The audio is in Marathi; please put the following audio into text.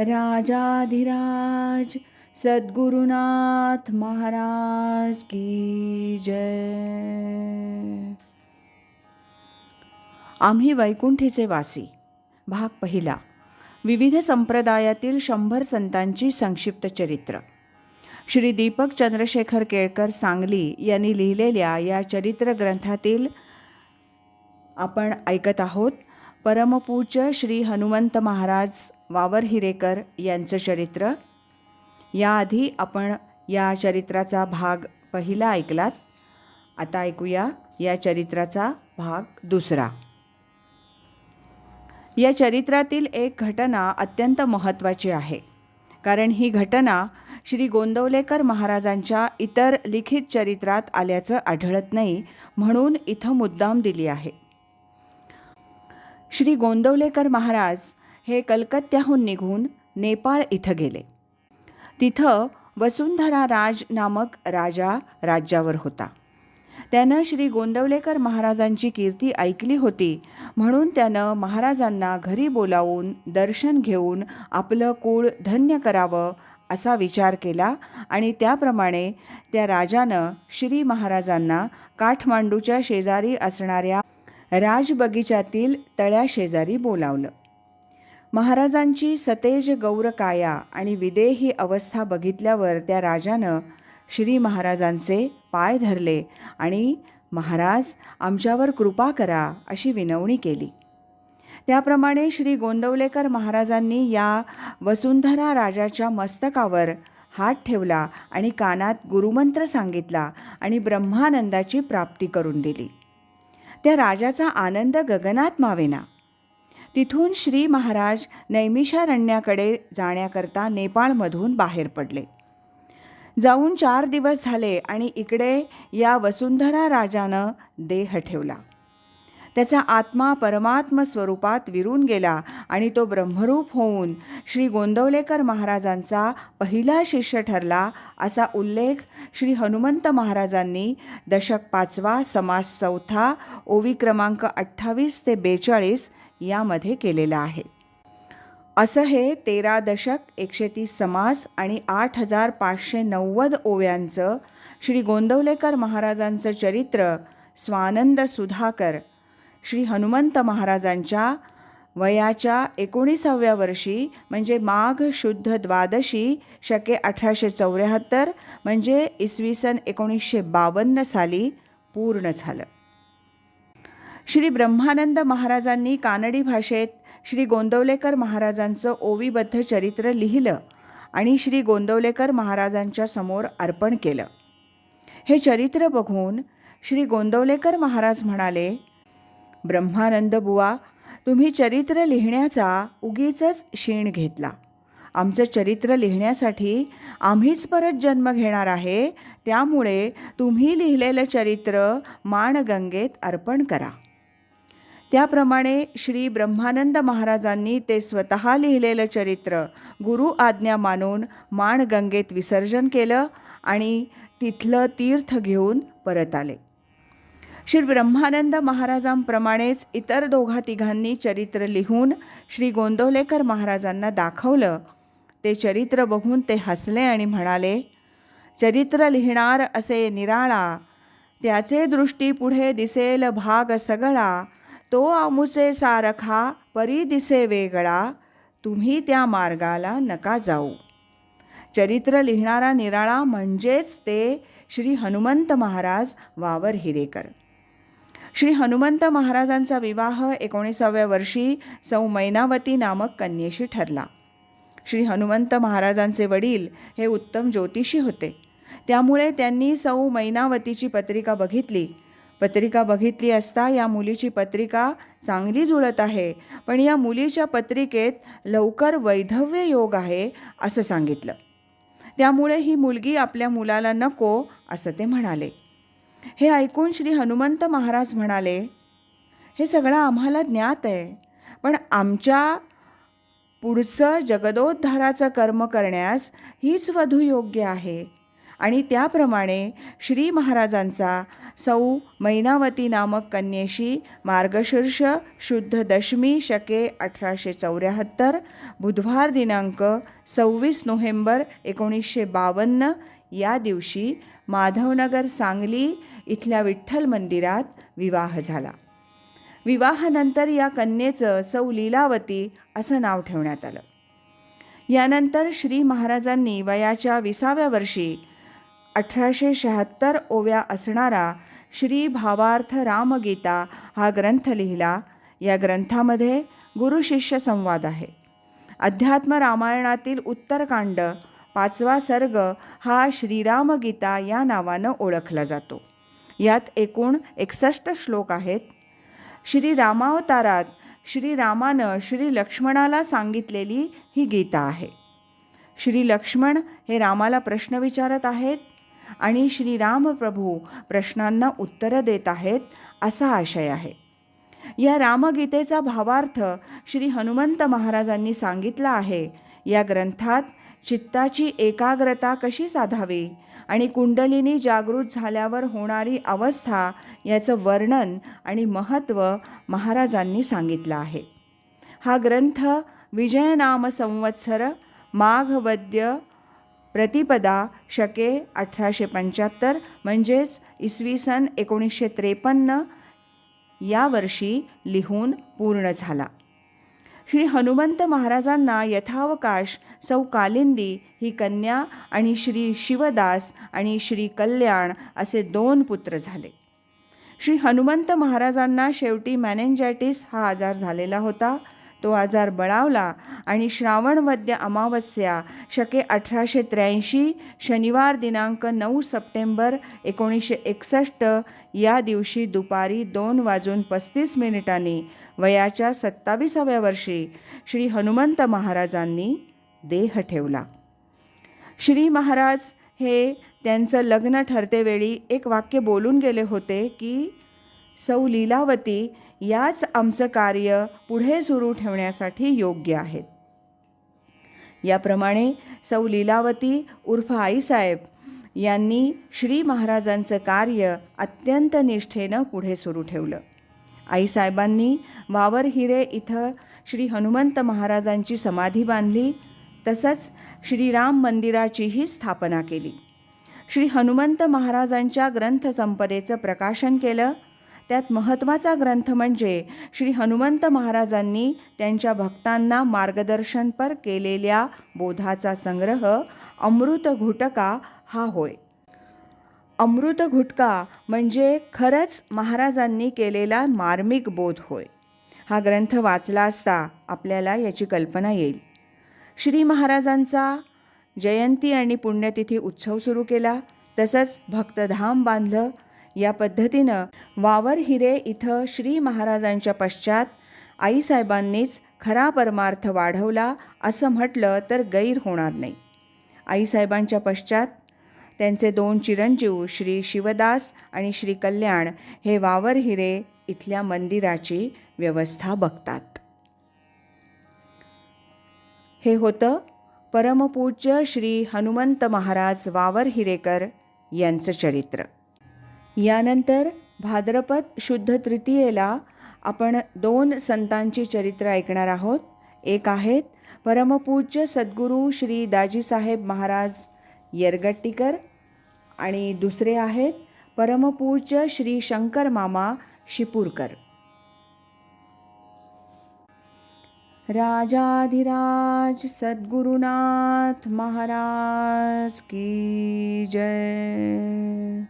राजाधिराज सद्गुरुनाथ महाराज की जय। आम्ही वैकुंठीचे वासी. भाग पहिला. विविध संप्रदायातील शंभर संतांची संक्षिप्त चरित्र. श्री दीपक चंद्रशेखर केळकर सांगली यांनी लिहिलेल्या या चरित्र ग्रंथातील आपण ऐकत आहोत परमपूज्य श्री हनुमंत महाराज वावर हिरेकर यांचं चरित्र. याआधी आपण या चरित्राचा भाग पहिला ऐकलात. आता ऐकूया या चरित्राचा भाग दुसरा. या चरित्रातील एक घटना अत्यंत महत्त्वाची आहे. कारण ही घटना श्री गोंदवलेकर महाराजांच्या इतर लिखित चरित्रात आल्याचं आढळत नाही म्हणून इथं मुद्दाम दिली आहे. श्री गोंदवलेकर महाराज हे कलकत्त्याहून निघून नेपाळ इथं गेले. तिथं वसुंधरा राज नामक राजा राज्यावर होता. त्यानं श्री गोंदवलेकर महाराजांची कीर्ती ऐकली होती म्हणून त्यानं महाराजांना घरी बोलावून दर्शन घेऊन आपलं कुळ धन्य करावं असा विचार केला आणि त्याप्रमाणे त्या राजानं श्री महाराजांना काठमांडूच्या शेजारी असणाऱ्या राजबगीच्यातील तळ्याशेजारी बोलावलं. महाराजांची सतेज गौरकाया आणि विदेही अवस्था बघितल्यावर त्या राजानं श्री महाराजांचे पाय धरले आणि महाराज आमच्यावर कृपा करा अशी विनवणी केली. त्याप्रमाणे श्री गोंदवलेकर महाराजांनी या वसुंधरा राजाच्या मस्तकावर हात ठेवला आणि कानात गुरुमंत्र सांगितला आणि ब्रह्मानंदाची प्राप्ती करून दिली. त्या राजाचा आनंद गगनात मावेना. तिथून श्री महाराज नैमिषारण्याकडे जाण्याकरता नेपाळमधून बाहेर पडले. जाऊन चार दिवस झाले आणि इकडे या वसुंधरा राजानं देह ठेवला. त्याचा आत्मा परमात्म स्वरूपात विरून गेला आणि तो ब्रह्मरूप होऊन श्री गोंदवलेकर महाराजांचा पहिला शिष्य ठरला असा उल्लेख श्री हनुमंत महाराजांनी दशक पाचवा समास चौथा ओवी क्रमांक अठ्ठावीस ते बेचाळीस यामध्ये केलेला आहे. असं हे तेरा दशक एकशे तीस समास आणि आठ हजार पाचशे नव्वद ओव्यांचं श्री गोंदवलेकर महाराजांचं चरित्र स्वानंद सुधाकर श्री हनुमंत महाराजांच्या वयाच्या एकोणीसाव्या वर्षी म्हणजे माघ शुद्ध द्वादशी शके अठराशे चौऱ्याहत्तर म्हणजे इसवी सन एकोणीसशे बावन्न साली पूर्ण झालं. श्री ब्रह्मानंद महाराजांनी कानडी भाषेत श्री गोंदवलेकर महाराजांचं ओवीबद्ध चरित्र लिहिलं आणि श्री गोंदवलेकर महाराजांच्या समोर अर्पण केलं. हे चरित्र बघून श्री गोंदवलेकर महाराज म्हणाले ब्रह्मानंद बुवा तुम्ही चरित्र लिहिण्याचा उगीच शीण घेतला. आमचं चरित्र लिहिण्यासाठी आम्हीच परत जन्म घेणार आहे त्यामुळे तुम्ही लिहिलेलं चरित्र माणगंगेत अर्पण करा. त्याप्रमाणे श्री ब्रह्मानंद महाराजांनी ते स्वतः लिहिलेलं चरित्र गुरु आज्ञा मानून माणगंगेत विसर्जन केलं आणि तिथलं तीर्थ घेऊन परत आले. श्री ब्रह्मानंद महाराजांप्रमाणेच इतर दोघा तिघांनी चरित्र लिहून श्री गोंदवलेकर महाराजांना दाखवलं. ते चरित्र बघून ते हसले आणि म्हणाले चरित्र लिहिणार असे निराळा त्याचे दृष्टी पुढे दिसेल भाग सगळा तो आमुचे सारखा परी दिसे वेगळा तुम्ही त्या मार्गाला नका जाऊ. चरित्र लिहिणारा निराळा म्हणजेच ते श्री हनुमंत महाराज वावर हिरेकर. श्री हनुमंत महाराजांचा विवाह एकोणीसाव्या वर्षी सौ मैनावती नामक कन्येशी ठरला. श्री हनुमंत महाराजांचे वडील हे उत्तम ज्योतिषी होते. त्यामुळे त्यांनी सौ मैनावतीची पत्रिका बघितली. पत्रिका बघितली असता या मुलीची पत्रिका चांगली जुळत आहे. पण या मुलीच्या पत्रिकेत लवकर वैधव्य योग आहे असं सांगितलं. त्यामुळे ही मुलगी आपल्या मुलाला नको असं ते म्हणाले. हे ऐकून श्री हनुमंत महाराज म्हणाले हे सगळं आम्हाला ज्ञात आहे. पण आमच्या पुढचं जगदोद्धाराचं कर्म करण्यास हीच वधू योग्य आहे. आणि त्याप्रमाणे श्री महाराजांचा सौ मैनावती नामक कन्येशी मार्गशीर्ष शुद्ध दशमी शके अठराशे चौऱ्याहत्तर बुधवार दिनांक सव्वीस नोव्हेंबर एकोणीसशे बावन्न या दिवशी माधवनगर सांगली इथल्या विठ्ठल मंदिरात विवाह झाला. विवाहानंतर या कन्येचं सौ लीलावती असं नाव ठेवण्यात आलं. यानंतर श्री महाराजांनी वयाच्या विसाव्या वर्षी अठराशे शहात्तर ओव्या असणारा श्री भावार्थ रामगीता हा ग्रंथ लिहिला. या ग्रंथामध्ये गुरुशिष्य संवाद आहे. अध्यात्म रामायणातील उत्तरकांड पाचवा सर्ग हा श्रीरामगीता या नावानं ओळखला जातो. यात एकूण एकसष्ट श्लोक आहेत. श्रीरामावतारात श्रीरामानं श्री लक्ष्मणाला सांगितलेली ही गीता आहे. श्री लक्ष्मण हे रामाला प्रश्न विचारत आहेत आणि श्रीराम प्रभू प्रश्नांना उत्तरं देत आहेत असा आशय आहे. या रामगीतेचा भावार्थ श्री हनुमंत महाराजांनी सांगितला आहे. या ग्रंथात चित्ताची एकाग्रता कशी साधावी आणि कुंडलिनी जागृत झाल्यावर होणारी अवस्था याचं वर्णन आणि महत्त्व महाराजांनी सांगितलं आहे. हा ग्रंथ विजयनाम संवत्सर माघवद्य प्रतिपदा शके अठराशे पंच्याहत्तर म्हणजेच इसवी सन एकोणीसशे त्रेपन्न या वर्षी लिहून पूर्ण झाला. श्री हनुमंत महाराजांना यथावकाश सौ कालिंदी ही कन्या आणि श्री शिवदास आणि श्री कल्याण असे दोन पुत्र झाले. श्री हनुमंत महाराजांना शेवटी मॅनेंजायटिस हा आजार झालेला होता. तो आजार बळावला आणि श्रावणवद्य अमावस्या शके अठराशे त्र्याऐंशी शनिवार दिनांक नऊ सप्टेंबर एकोणीसशे एकसष्ट या दिवशी दुपारी दोन वाजून पस्तीस मिनिटांनी वयाच्या सत्ताविसाव्या वर्षी श्री हनुमंत महाराजांनी देह ठेवला. श्री महाराज हे त्यांचं लग्न ठरतेवेळी एक वाक्य बोलून गेले होते की सौ लीलावती याच आमचं कार्य पुढे सुरू ठेवण्यासाठी योग्य आहेत. याप्रमाणे सौ लीलावती उर्फ आईसाहेब यांनी श्री महाराजांचं कार्य अत्यंत निष्ठेनं पुढे सुरू ठेवलं. आईसाहेबांनी वावर हिरे इथं श्री हनुमंत महाराजांची समाधी बांधली तसंच श्रीराम मंदिराचीही स्थापना केली. श्री हनुमंत महाराजांच्या ग्रंथसंपदेचं प्रकाशन केलं त्यात महत्त्वाचा ग्रंथ म्हणजे श्री हनुमंत महाराजांनी त्यांच्या भक्तांना मार्गदर्शनपर केलेल्या बोधाचा संग्रह अमृत घुटका हा होय. अमृत घुटका म्हणजे खरंच महाराजांनी केलेला मार्मिक बोध होय. हा ग्रंथ वाचला असता आपल्याला याची कल्पना येईल. श्री महाराजांचा जयंती आणि पुण्यतिथी उत्सव सुरू केला तसंच भक्तधाम बांधलं या पद्धतीनं वावर हिरे इथं श्री महाराजांच्या पश्चात आईसाहेबांनीच खरा परमार्थ वाढवला असं म्हटलं तर गैर होणार नाही. आईसाहेबांच्या पश्चात त्यांचे दोन चिरंजीव श्री शिवदास आणि श्री कल्याण हे वावर हिरे इथल्या मंदिराची व्यवस्था बघतात. हे होतं परमपूज्य श्री हनुमंत महाराज वावर हिरेकर यांचं चरित्र. यानंतर भाद्रपद शुद्ध तृतीयेला आपण दोन संतांची चरित्र ऐकणार आहोत. एक आहेत परमपूज्य सद्गुरू श्री दाजीसाहेब महाराज येरगट्टीकर आणि दुसरे आहेत परमपूज्य श्री शंकर मामा शिपूरकर. राजाधिराज सद्गुरुनाथ महाराज की जय.